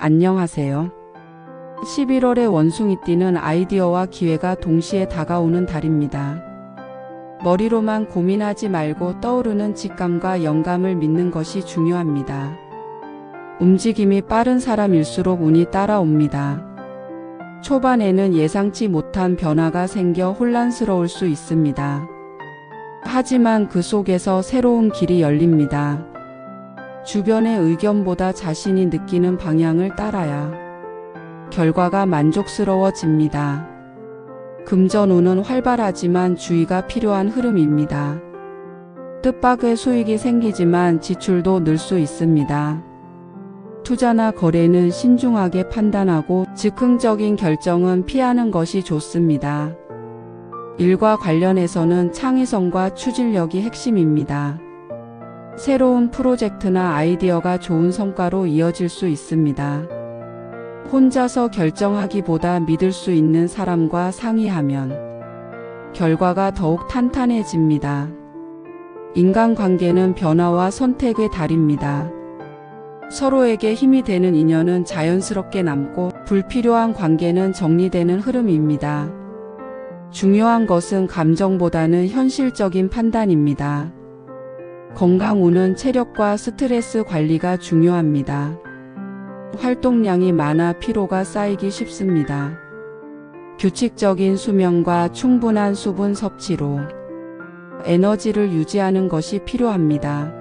안녕하세요. 11월의 원숭이띠는 아이디어와 기회가 동시에 다가오는 달입니다. 머리로만 고민하지 말고 떠오르는 직감과 영감을 믿는 것이 중요합니다. 움직임이 빠른 사람일수록 운이 따라옵니다. 초반에는 예상치 못한 변화가 생겨 혼란스러울 수 있습니다. 하지만 그 속에서 새로운 길이 열립니다. 주변의 의견보다 자신이 느끼는 방향을 따라야 결과가 만족스러워집니다. 금전운은 활발하지만 주의가 필요한 흐름입니다. 뜻밖의 수익이 생기지만 지출도 늘 수 있습니다. 투자나 거래는 신중하게 판단하고 즉흥적인 결정은 피하는 것이 좋습니다. 일과 관련해서는 창의성과 추진력이 핵심입니다. 새로운 프로젝트나 아이디어가 좋은 성과로 이어질 수 있습니다. 혼자서 결정하기보다 믿을 수 있는 사람과 상의하면 결과가 더욱 탄탄해집니다. 인간관계는 변화와 선택의 달입니다. 서로에게 힘이 되는 인연은 자연스럽게 남고 불필요한 관계는 정리되는 흐름입니다. 중요한 것은 감정보다는 현실적인 판단입니다. 건강운은 체력과 스트레스 관리가 중요합니다. 활동량이 많아 피로가 쌓이기 쉽습니다. 규칙적인 수면과 충분한 수분 섭취로 에너지를 유지하는 것이 필요합니다.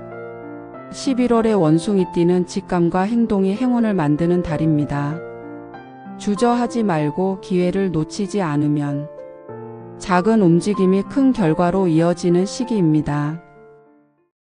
11월의 원숭이 띠는 직감과 행동이 행운을 만드는 달입니다. 주저하지 말고 기회를 놓치지 않으면 작은 움직임이 큰 결과로 이어지는 시기입니다.